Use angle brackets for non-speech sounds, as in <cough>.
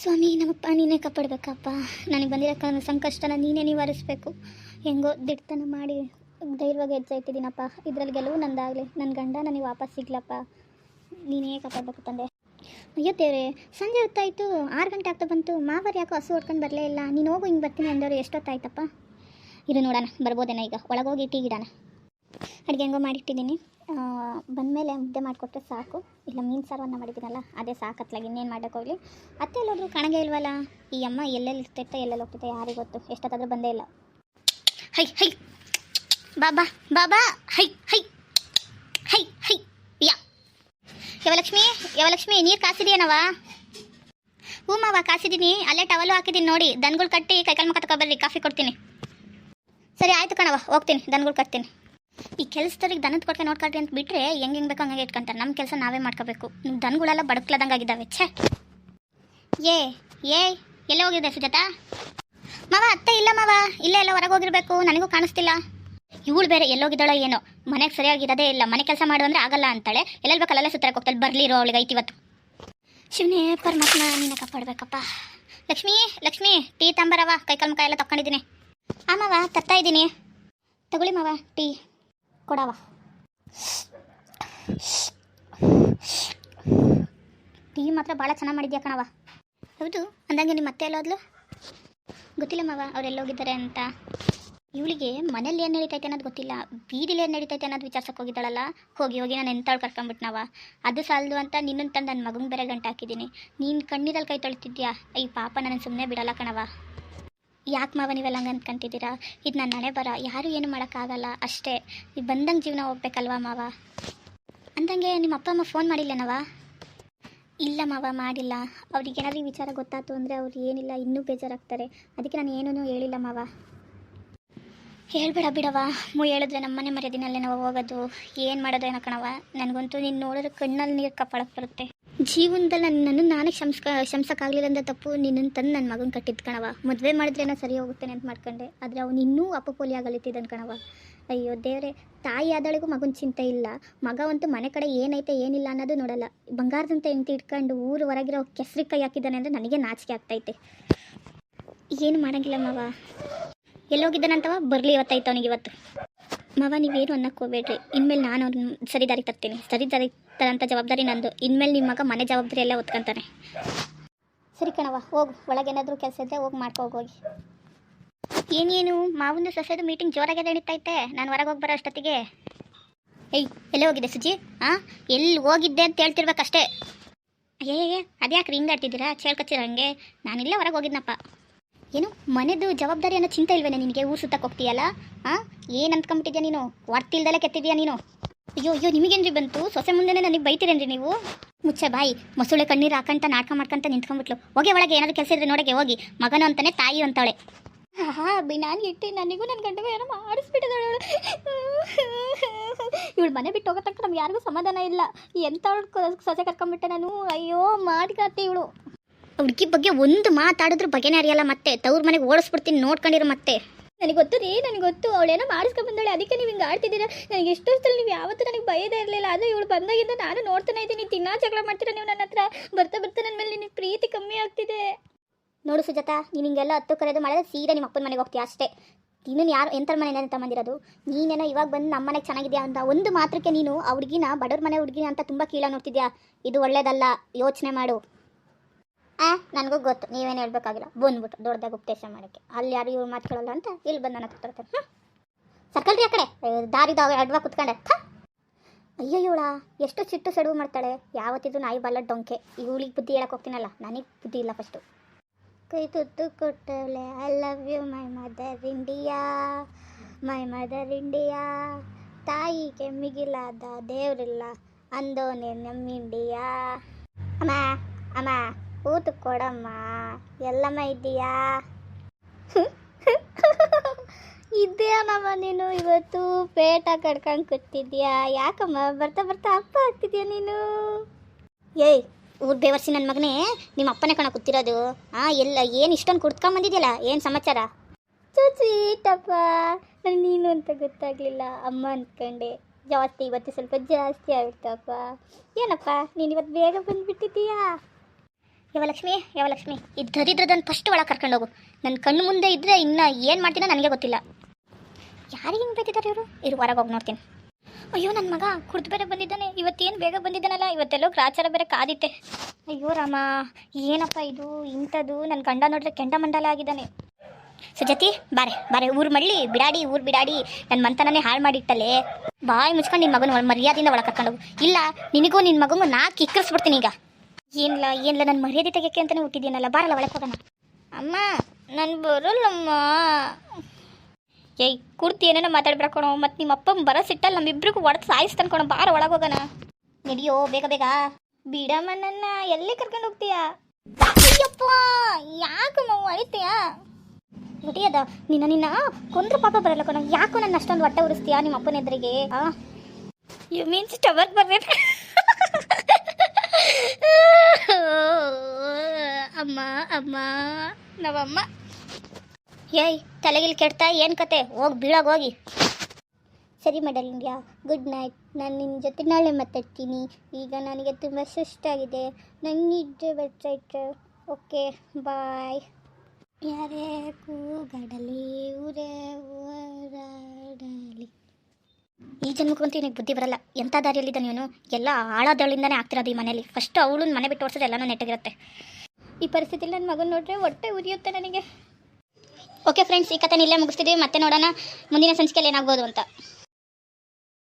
ಸ್ವಾಮಿ, ನಮ್ಮಪ್ಪ ನೀನೇ ಕಾಪಾಡ್ಬೇಕಪ್ಪ. ನನಗೆ ಬಂದಿರೋ ಸಂಕಷ್ಟನ ನೀನೇ ನಿವಾರಿಸ್ಬೇಕು. ಹೆಂಗೋ ದಿಟ್ಟತನ ಮಾಡಿ ಧೈರ್ಯವಾಗಿ ಹೆಜ್ಜೆ ಇದರಲ್ಲಿ ಗೆಲುವು ನಂದಾಗಲಿ. ನನ್ನ ಗಂಡ ನನಗೆ ವಾಪಸ್ ಸಿಗ್ಲಪ್ಪ. ನೀನೇ ಕಾಪಾಡಬೇಕು ತಂದೆ. ಅಯ್ಯೋ ದೇವ್ರೆ, ಸಂಜೆ ಹೊತ್ತಾಯಿತು. ಆರು ಗಂಟೆ ಆಗ್ತಾ ಬಂತು. ಮಾವರ್ ಯಾಕೋ ಹಸು ಹೊಡ್ಕೊಂಡು ಬರಲೇ ಇಲ್ಲ. ನೀನು ಹೋಗು, ಹಿಂಗೆ ಬರ್ತೀನಿ ಅಂದವರು ಎಷ್ಟೊತ್ತಾಯ್ತಪ್ಪ? ಇದು ನೋಡೋಣ, ಬರ್ಬೋದೇನ ಈಗ. ಒಳಗೋಗಿ ಟೀ ಗಿಡಣ ಅಡುಗೆ ಹೆಂಗೋ ಮಾಡಿಟ್ಟಿದ್ದೀನಿ. ಬಂದಮೇಲೆ ಮುದ್ದೆ ಮಾಡಿಕೊಟ್ರೆ ಸಾಕು. ಇಲ್ಲ, ಮೀನು ಸಾರವನ್ನು ಮಾಡಿದ್ದೀನಲ್ಲ, ಅದೇ ಸಾಕತ್ಲಾಗ, ಇನ್ನೇನು ಮಾಡೋಕೆ ಹೋಗಲಿ ಅತ್ತೆ ಎಲ್ಲೋದ್ರು ಕಣಗೆ ಇಲ್ವಲ್ಲ? ಈ ಅಮ್ಮ ಎಲ್ಲೆಲ್ಲಿ ಇರ್ತೈತೆ ಎಲ್ಲೆಲ್ಲಿ ಹೋಗ್ತೈತೆ ಯಾರಿಗೆ ಗೊತ್ತು? ಎಷ್ಟೊತ್ತಾದ್ರೂ ಬಂದೇ ಇಲ್ಲ. ಹೈ ಹೈ. ಬಾಬಾ ಬಾಬಾ ಹೈ ಹೈ. ಹೈ ಹೈ. ಯಾ. ಯವಲಕ್ಷ್ಮಿ ಯವಲಕ್ಷ್ಮಿ, ನೀರು ಕಾಸಿದೆಯೇನವಾ ಹ್ಞೂ ಮಾವ ಕಾಸಿದ್ದೀನಿ ಅಲ್ಲೇ ಟವಲು ಹಾಕಿದ್ದೀನಿ ನೋಡಿ. ದನ್ಗಳು ಕಟ್ಟಿ ಕೈಕಾಲು ಮುಖ ತಗೊಬರ್ರಿ ಕಾಫಿ ಕೊಡ್ತೀನಿ. ಸರಿ, ಆಯ್ತು ಕಣವ ಹೋಗ್ತೀನಿ. ದನ್ಗಳು ಕಟ್ತೀನಿ. ಈ ಕೆಲಸದವ್ರಿಗೆ ದನದ ಕೊಟ್ಟೆ ನೋಡ್ಕೊಳ್ರಿ ಅಂತ ಬಿಟ್ಟರೆ ಹೆಂಗೆ ಹೆಂಗೆ ಬೇಕು ಹಂಗೆ ಇಟ್ಕೊಂತಾರೆ. ನಮ್ಮ ಕೆಲಸ ನಾವೇ ಮಾಡ್ಕೋಬೇಕು. ನಿಮ್ಮ ದನಗಳೆಲ್ಲ ಬಡಕ್ಲದಂಗೆ ಆಗಿದ್ದಾವೆ. ಛೇ. ಏ ಏ, ಎಲ್ಲ ಹೋಗಿದೆ ಸುಜಾತ? ಮಾವ, ಅತ್ತೆ ಇಲ್ಲ ಮಾವ. ಇಲ್ಲ ಎಲ್ಲ ಹೊರಗೆ ಹೋಗಿರ್ಬೇಕು. ನನಗೂ ಕಾಣಿಸ್ತಿಲ್ಲ. ಇವಳು ಬೇರೆ ಎಲ್ಲೋಗಿದ್ದಾಳೋ ಏನೋ. ಮನೆಗೆ ಸರಿಯಾಗಿರೋದೇ ಇಲ್ಲ. ಮನೆ ಕೆಲಸ ಮಾಡು ಅಂದ್ರೆ ಆಗಲ್ಲ ಅಂತಾಳೆ. ಎಲ್ಲೆಲ್ಲಿ ಬೇಕಲ್ಲ ಸುತ್ತಾರೆ ಹೋಗ್ತಾಳೆ. ಬರ್ಲಿರೋ ಅವಳಿಗೆ ಐತಿ ಇವತ್ತು. ಶಿವನೇ, ಪರಮಾತ್ಮ ನೀನು ಕಾಪಾಡ್ಬೇಕಪ್ಪ. ಲಕ್ಷ್ಮಿ ಲಕ್ಷ್ಮಿ, ಟೀ, ತಂಬರವ. ಕೈಕಾಲು ಮುಖ ಎಲ್ಲ ತಕೊಂಡಿದ್ದೀನಿ ಆ ಮಾವ, ತರ್ತಾ ಇದ್ದೀನಿ. ತಗೊಳ್ಳಿ ಮಾವ, ಟೀ. ಕೊಡವ. ಟೀ ಮಾತ್ರ ಭಾಳ ಚೆನ್ನಾಗಿ ಮಾಡಿದ್ಯಾ ಕಣವ ಹೌದು, ಅಂದಂಗೆ ನಿಮ್ಮ ಮತ್ತೆ ಎಲ್ಲೋದ್ಲು? ಗೊತ್ತಿಲ್ಲ ಮಾವ ಅವರೆಲ್ಲೋಗಿದ್ದಾರೆ ಅಂತ. ಇವಳಿಗೆ ಮನೇಲಿ ಏನು ನಡೀತೈತೆ ಅನ್ನೋದು ಗೊತ್ತಿಲ್ಲ. ಬೀದಿಲಿ ಏನು ನಡೀತೈತೆ ಅನ್ನೋದು ವಿಚಾರ್ಸಕ್ಕೆ ಹೋಗಿದ್ದಾಳಲ್ಲ. ಹೋಗಿ ಹೋಗಿ ನಾನು ಎಂತಾಳು ಕರ್ಕೊಂಬಿಟ್ನವ. ಅದು ಸಾಲದು ಅಂತ ನಿನ್ನನ್ನು ತಂದು ನನ್ನ ಮಗನ ಬೇರೆ ಗಂಟೆ ಹಾಕಿದ್ದೀನಿ. ನೀನು ಕಣ್ಣೀರಲ್ಲಿ ಕೈ ತೊಳಿತಿದ್ಯಾ? ಅಯ್ಯ ಪಾಪ ನನ್ನ ಸುಮ್ಮನೆ ಬಿಡಲ್ಲ ಕಣವ ಯಾಕೆ ಮಾವ ನೀವೆಲ್ಲ ಹಂಗೆ ಅಂದ್ಕೊಂತಿದ್ದೀರಾ ಇದು ನನ್ನ ಹಣೆ ಬರ, ಯಾರು ಏನು ಮಾಡೋಕ್ಕಾಗಲ್ಲ, ಅಷ್ಟೇ. ನೀವು ಬಂದಂಗೆ ಜೀವನ ಹೋಗ್ಬೇಕಲ್ವಾ ಮಾವ? ಅಂದಂಗೆ ನಿಮ್ಮ ಅಪ್ಪ ಅಮ್ಮ ಫೋನ್ ಮಾಡಿಲ್ಲನವ ಇಲ್ಲ ಮಾವ, ಮಾಡಿಲ್ಲ. ಅವ್ರಿಗೆ ಏನಾದರೂ ವಿಚಾರ ಗೊತ್ತಾಯ್ತು ಅಂದರೆ ಅವ್ರು ಏನಿಲ್ಲ, ಇನ್ನೂ ಬೇಜಾರಾಗ್ತಾರೆ. ಅದಕ್ಕೆ ನಾನು ಏನೂ ಹೇಳಿಲ್ಲ ಮಾವ. ಹೇಳ್ಬೇಡ ಬಿಡವ ಮೂ ಹೇಳಿದ್ರೆ ನಮ್ಮನೆ ಮರ್ಯಾದಿನಲ್ಲೇ ನಾವು ಹೋಗೋದು. ಏನು ಮಾಡೋದು ಏನೋ ಕಣವ ನನಗಂತೂ ನೀನು ನೋಡಿದ್ರೆ ಕಣ್ಣಲ್ಲಿ ನೀರು ಕಪ್ಪಾಳಕ್ಕೆ ಬರುತ್ತೆ. ಜೀವನದಲ್ಲಿ ನನ್ನ ನಾನೇ ಶಂಸ್ಕ ಕ್ಷಮ್ಸಕ್ಕಾಗಲಿಲ್ಲ ಅಂತ ತಪ್ಪು. ನಿನ್ನನ್ನು ತಂದು ನನ್ನ ಮಗನ ಕಟ್ಟಿದ್ದು ಕಣವ ಮದುವೆ ಮಾಡಿದ್ರೇನೋ ಸರಿ ಹೋಗುತ್ತೇನೆ ಅಂತ ಮಾಡ್ಕೊಂಡೆ ಆದರೆ ಅವನು ಇನ್ನೂ ಅಪಪೋಲಿ ಆಗಲಿತ್ತಿದ್ದಾನೆ ಕಣವ ಅಯ್ಯೋ ದೇವರೇ, ತಾಯಿ ಆದಳಿಗೂ ಮಗನ ಚಿಂತೆ ಇಲ್ಲ. ಮಗ ಅಂತೂ ಮನೆ ಕಡೆ ಏನೈತೆ ಏನಿಲ್ಲ ಅನ್ನೋದು ನೋಡಲ್ಲ. ಬಂಗಾರದಂತೆ ಹೆಂಡತಿ ಇಟ್ಕೊಂಡು ಊರು ಹೊರಗಿರೋ ಕೆಸರಿ ಕೈ ಹಾಕಿದ್ದಾನೆ ಅಂದರೆ ನನಗೆ ನಾಚಿಕೆ ಆಗ್ತೈತೆ. ಏನು ಮಾಡೋಂಗಿಲ್ಲ ಮಾವ ಎಲ್ಲೋಗಿದ್ದಾನಂತವ ಬರಲಿ ಇವತ್ತಾಯ್ತು ಅವನಿಗೆ ಇವತ್ತು ಮಾವ, ನೀವೇನು ಅನ್ನಕ್ಕೆ ಹೋಗ್ಬೇಡ್ರಿ. ಇನ್ಮೇಲೆ ನಾನು ಅವ್ನ ಸರಿ ದಾರಿ ತರ್ತೀನಿ. ಸರಿ ದಾರಿ ತರಂಥ ಜವಾಬ್ದಾರಿ ನಂದು. ಇನ್ಮೇಲೆ ನಿಮ್ಮ ಮಗ ಮನೆ ಜವಾಬ್ದಾರಿ ಎಲ್ಲ ಒತ್ಕೊಂತಾನೆ. ಸರಿ ಕಣವ ಹೋಗು. ಒಳಗೇನಾದ್ರೂ ಕೆಲಸ ಇದ್ದರೆ ಹೋಗಿ ಮಾಡ್ಕೊ, ಹೋಗಿ ಏನೇನು? ಮಾವನ ಸೊಸೆದು ಮೀಟಿಂಗ್ ಜೋರಾಗೆ ನಡೀತೈತೆ. ನಾನು ಹೊರಗೆ ಹೋಗಿ ಬರೋ ಅಷ್ಟೊತ್ತಿಗೆ. ಏಯ್, ಎಲ್ಲೇ ಹೋಗಿದ್ದೆ ಸುಜಿ? ಹಾಂ ಎಲ್ಲಿ ಹೋಗಿದ್ದೆ ಅಂತ ಹೇಳ್ತಿರ್ಬೇಕಷ್ಟೇ. ಅಯ್ಯೇ ಅದ್ಯಾಕ್ರಿ ಹಿಂಗೆ ಆಡ್ತಿದ್ದೀರಾ ಚೇಳ್ಕೊಚ್ಚಿರ ಹಂಗೆ? ನಾನಿಲ್ಲೇ ಹೊರಗೆ ಹೋಗಿದ್ನಪ್ಪ. ಏನು? ಮನೆದು ಜವಾಬ್ದಾರಿ ಅನ್ನೋ ಚಿಂತೆ ಇಲ್ವೇನೆ ನಿನಗೆ? ಊರು ಸುತ್ತಕ್ಕೆ ಹೋಗ್ತೀಯಲ್ಲ? ಹಾಂ ಏನು ಅಂದ್ಕೊಂಬಿಟ್ಟಿದ್ಯಾ ನೀನು? ಒರ್ತಿಲ್ದಲ್ಲೇ ಕೆತ್ತಿದ್ಯಾ ನೀನು? ಅಯ್ಯೋ ಅಯ್ಯೋ, ನಿಮಗೇನ್ರಿ ಬಂತು? ಸೊಸೆ ಮುಂದೆನೇ ನನಗೆ ಬೈತೀರೇನ್ರಿ ನೀವು? ಮುಚ್ಚೆ ಬಾಯಿ. ಮೊಸಳೆ ಕಣ್ಣೀರು ಹಾಕಂತ ನಾಟಕ ಮಾಡ್ಕೊಂತ ನಿಂತ್ಕೊಂಡ್ಬಿಟ್ಲು. ಹೋಗಿ ಒಳಗೆ ಏನಾದ್ರು ಕೆಲಸ ಇದ್ರೆ ನೋಡಗೆ ಹೋಗಿ. ಮಗನು ಅಂತಾನೆ ತಾಯಿ ಅಂತಾಳೆ ಹಾ ನಾನು ಇಟ್ಟು ನನಗೂ ನನ್ನ ಗಂಡಗೂ ಏನೋ ಮಾಡಿಸ್ಬಿಟ್ಟಿದ್ದಾಳೆ ಇವಳು ಮನೆ ಬಿಟ್ಟು ಹೋಗೋ ತನಕ ನಮ್ಗೆ ಯಾರಿಗೂ ಸಮಾಧಾನ ಇಲ್ಲ. ಎಂತ ಸೊಸೆ ಕರ್ಕೊಂಬಿಟ್ಟೆ ನಾನು? ಅಯ್ಯೋ ಮಾಡ್ಕತ್ತೆ ಇವಳು. ಹುಡುಗಿ ಬಗ್ಗೆ ಒಂದು ಮಾತಾಡಿದ್ರು ಬಗೆನೇ ಅರಿಯಲ್ಲ ಮತ್ತೆ. ತವ್ರ ಮನೆಗೆ ಓಡಿಸ್ಬಿಡ್ತೀನಿ ನೋಡ್ಕೊಂಡಿರೋ ಮತ್ತೆ. ನನಗೆ ಗೊತ್ತು ರೀ ನನಗೆ ಗೊತ್ತು. ಅವಳೇನೋ ಮಾಡಿಸ್ಕೊಂಡ್ ಬಂದಾಳೆ ಅದಕ್ಕೆ ನೀವು ಹಿಂಗೆ ಆಡ್ತಿದ್ದೀರಾ? ನನಗೆ ಎಷ್ಟೊತ್ತಲ್ಲಿ ನೀವು ಯಾವತ್ತೂ ನನಗೆ ಭಯದೇ ಇರಲಿಲ್ಲ. ಅದು ಇವಳು ಬಂದಾಗಿಂದ ನಾನು ನೋಡ್ತಾನೆ ಇದ್ದೀನಿ. ತಿನ್ನಾ ಜಗಳ ಮಾಡ್ತೀರಾ ನೀವು ನನ್ನ ಹತ್ರ? ಬರ್ತಾ ಬರ್ತಾ ನನ್ನ ಮೇಲೆ ನಿನಗೆ ಪ್ರೀತಿ ಕಮ್ಮಿ ಆಗ್ತಿದೆ. ನೋಡು ಸುಜಾತ ನೀನು ಹಿಂಗೆಲ್ಲ ಹತ್ತು ಕರೆದು ಮಾಡಿದ್ರೆ ಸೀದಾ ನಿಮ್ಮ ಅಪ್ಪನ ಮನೆಗೆ ಹೋಗ್ತೀಯ ಅಷ್ಟೇ. ನೀನು ಯಾರು ಎಂಥರ ಮನೆ ಬಂದಿರೋದು ನೀನೇನೋ ಇವಾಗ ಬಂದು ನಮ್ಮ ಮನೆಗೆ ಚೆನ್ನಾಗಿದೆಯಾ ಅಂತ ಒಂದು ಮಾತ್ರಕ್ಕೆ ನೀನು ಆ ಹುಡುಗಿನ ಬಡವ್ರ ಮನೆ ಹುಡುಗಿನ ಅಂತ ತುಂಬ ಕೀಳ ನೋಡ್ತಿದ್ಯಾ? ಇದು ಒಳ್ಳೇದಲ್ಲ. ಯೋಚನೆ ಮಾಡು. ಆ, ನನಗೂ ಗೊತ್ತು. ನೀವೇನು ಹೇಳ್ಬೇಕಾಗಿಲ್ಲ. ಬಂದ್ಬಿಟ್ಟು ದೊಡ್ಡದಾಗ ಉಪದೇಶ ಮಾಡೋಕ್ಕೆ. ಅಲ್ಲಿ ಯಾರು ಇವ್ರು ಮಾತ್ಕೊಳ್ಳಲ್ಲ ಅಂತ ಇಲ್ಲಿ ಬಂದು ನನ್ನ ಹತ್ರ ಹ್ಞೂ ಸರ್ಕಲ್ ರೀ ಆ ಕಡೆ. ದಾರಿದಾಗ ಅಡ್ವಾ ಕುತ್ಕೊಂಡೆ. ಅಯ್ಯೋ ಇವಳ ಎಷ್ಟು ಸಿಟ್ಟು ಸೆಡವು ಮಾಡ್ತಾಳೆ. ಯಾವತ್ತಿದ್ರು ನಾಯಿ ಬಲ್ಲ ಡೊಂಕೆ. ಇವಳಿಗೆ ಬುದ್ಧಿ ಹೇಳಕ್ಕೆ ಹೋಗ್ತೀನಲ್ಲ. ನನಗೆ ಬುದ್ಧಿ ಇಲ್ಲ ಫಸ್ಟು ಕೈ ತುತ್ತು ಕೊಟ್ಟವಳೆ I love you my mother India my mother India ತಾಯಿ ಮಿಗಿಲಾದ ದೇವ್ರಿಲ್ಲ. ಅಂದೋನೆ ನಮ್ಮ ಇಂಡಿಯಾ ಅಮ್ಮ ಅಮ್ಮ. ಊಟ ಕೊಡಮ್ಮ. ಎಲ್ಲಮ್ಮ ಇದ್ದೀಯಾ? ಇದ್ದೇ ಅಮ್ಮಮ್ಮ ನೀನು? ಇವತ್ತು ಪೇಟ ಕಡ್ಕೊಂಡು ಕೂತಿದ್ಯಾ ಯಾಕಮ್ಮ ಬರ್ತಾ ಬರ್ತಾ ಅಪ್ಪ ಆಗ್ತಿದ್ಯಾ ನೀನು? ಏಯ್, ಊರ್ ಬೇವರ್ಸಿ ನನ್ನ ಮಗನೇ ನಿಮ್ಮ ಅಪ್ಪನೇ ಕಣ ಕೂತಿರೋದು. ಆ, ಎಲ್ಲ, ಏನು ಇಷ್ಟೊಂದು ಕುಡ್ಕೊಂಬಂದಿದ್ಯಲ್ಲ ಏನು ಸಮಾಚಾರ? ಸ್ವೀಟಪ್ಪ ನನಗೆ ನೀನು ಅಂತ ಗೊತ್ತಾಗ್ಲಿಲ್ಲ. ಅಮ್ಮ ಅಂದ್ಕೊಂಡೆ ಜಾಸ್ತಿ, ಇವತ್ತು ಸ್ವಲ್ಪ ಜಾಸ್ತಿ ಆಗ್ಬಿಡ್ತಪ್ಪ ಏನಪ್ಪ, ನೀನು ಇವತ್ತು ಬೇಗ ಬಂದುಬಿಟ್ಟಿದ್ದೀಯಾ? ಯಾವ ಲಕ್ಷ್ಮಿ ಯಾವ ಲಕ್ಷ್ಮಿ ಈ ಫಸ್ಟ್ ಒಳಗೆ ಕರ್ಕೊಂಡು ಹೋಗು. ನನ್ನ ಕಣ್ಣು ಮುಂದೆ ಇದ್ದರೆ ಇನ್ನು ಏನು ಮಾಡ್ತೀನೋ ನನಗೆ ಗೊತ್ತಿಲ್ಲ. ಯಾರಿಗೆ ಹಿಂಗೆ ಬೈತಿದ್ದಾರೆ ಇವರು? ಇರು, ಹೊರಗೆ ಹೋಗಿ ನೋಡ್ತೀನಿ. ಅಯ್ಯೋ ನನ್ನ ಮಗ ಕುಡ್ದು ಬೇರೆ ಬಂದಿದ್ದಾನೆ. ಇವತ್ತೇನು ಬೇಗ ಬಂದಿದ್ದಾನಲ್ಲ? ಇವತ್ತೆಲ್ಲೋ ಗ್ರಾಚಾರ ಬೇರೆ ಕಾದಿತ್ತೆ. ಅಯ್ಯೋ, ರಾಮ, ಏನಪ್ಪ ಇದು? ಇಂಥದ್ದು. ನನ್ನ ಗಂಡ ನೋಡಿದ್ರೆ ಕೆಂಡ ಮಂಡಲ ಆಗಿದ್ದಾನೆ. ಸಜತಿ ಬಾರೆ ಬಾರೆ, ಊರು ಮಳ್ಳಿ ಬಿಡಾಡಿ, ಊರು ಬಿಡಾಡಿ. ನನ್ನ ಮಂತನನೇ ಹಾಳು ಮಾಡಿಟ್ಟಲೆ ಬಾಯಿ ಮುಚ್ಕೊಂಡು ನಿನ್ನ ಮಗನ ಮರ್ಯಾದೆಯಿಂದ ಒಳಗೆ ಕರ್ಕೊಂಡು ಇಲ್ಲ, ನಿನಗೂ ನಿನ್ನ ಮಗನಿಗೂ ನಾ ಕಿಕ್ಕರಿಸ್ಬಿಡ್ತೀನಿ ಈಗ. ಏನಿಲ್ಲ ಏನ್ಲ ನನ್ನ ಮರ್ಯಾದೆ ತೆಗೆಯಕ್ಕೆ ಅಂತಲೇ ಹುಟ್ಟಿದ್ದೀನಲ್ಲ ಬಾರಲ್ಲ ಒಳಗೆ ಹೋಗೋಣ. ಅಮ್ಮ ನಾನು ಬರಲ್ಲಮ್ಮ. ಏಯ್ ಕುರ್ತಿ ಏನೇನೋ ಮಾತಾಡ್ಬಿಡ ಕಣೋ ಮತ್ತು ನಿಮ್ಮ ಅಪ್ಪ ಬರೋ ಸಿಟ್ಟಲ್ಲಿ ನಮ್ಮಿಬ್ರಿಗೂ ಒಡೆದು ಸಾಯಿಸ್ತಾನೆ ಕಣೋ ಬಾರ ಒಳಗೆ ಹೋಗೋಣ. ನಡಿಯೋ ಬೇಗ ಬೇಗ. ಬಿಡಮ್ಮ ನನ್ನ ಎಲ್ಲಿ ಕರ್ಕೊಂಡು ಹೋಗ್ತೀಯಾ? ಅಯ್ಯಪ್ಪ ಯಾಕಮ್ಮ ಅಳಿತೀಯಾ? ಹೊಡಿಯದ ನಿನ್ನ ನಿನ್ನ ಕೊಂದ್ರ ಪಾಪ ಬರಲ್ಲ ಕಣ ಯಾಕೋ ನನ್ನ ಅಷ್ಟೊಂದು ಹೊಟ್ಟೆ ಉರಿಸ್ತೀಯಾ ನಿಮ್ಮ ಅಪ್ಪನ ಎದುರಿಗೆ? ಯು ಮೀನ್ಸ್ ಟವರ್ಗೆ ಬರ್ಬೇಕು. <laughs> ಅಮ್ಮ ಅಮ್ಮ, ನವಮ್ಮ. ಏಯ್, ತಲೆಗಿಲ್ ಕೆಡ್ತಾ ಏನು ಕತೆ? ಹೋಗಿ, ಬೀಳಾಗ ಹೋಗಿ. ಸರಿ ಮೇಡಲ್ ಇಂಡಿಯಾ ಗುಡ್ ನೈಟ್ ನಾನು ನಿಮ್ಮ ಜೊತೆ ನಾಳೆ ಮಾತಾಡ್ತೀನಿ. ಈಗ ನನಗೆ ತುಂಬ ಸುಸ್ತಾಗಿದೆ ನನ್ನ ನಿದ್ದೆ ಬರ್ತಾಯಿತ್ತು ಓಕೆ ಬಾಯ್ ಯಾರೇ ಕೂಗಾಡಲಿ, ಊರೇ ಹೋರಾಡಲಿ ಈ ಜನ್ಮಕ್ಕಂತೂ ನಿನಗೆ ಬುದ್ಧಿ ಬರಲ್ಲ. ಎಂಥ ದಾರಿಯಲ್ಲಿದ್ದ ನೀನು ಎಲ್ಲ ಆಳದಳಿಂದನೇ ಆಗ್ತಿರೋದು ಈ ಮನೇಲಿ ಫಸ್ಟ್ ಅವಳು ಮನೆ ಬಿಟ್ಟು ಓಡಿಸೋದು ಎಲ್ಲನೂ ನೆಟ್ಟಿರುತ್ತೆ ಈ ಪರಿಸ್ಥಿತಿಲಿ ನನ್ನ ಮಗನ ನೋಡ್ರೆ ಹೊಟ್ಟೆ ಉರಿಯುತ್ತೆ ನನಗೆ. ಓಕೆ ಫ್ರೆಂಡ್ಸ್, ಈ ಕಥೆ ಇಲ್ಲೇ ಮುಗಿಸ್ತಿದ್ದೀವಿ ಮತ್ತೆ ನೋಡೋಣ. ಮುಂದಿನ ಸಂಚಿಕೆಯಲ್ಲಿ ಏನಾಗ್ಬೋದು ಅಂತ.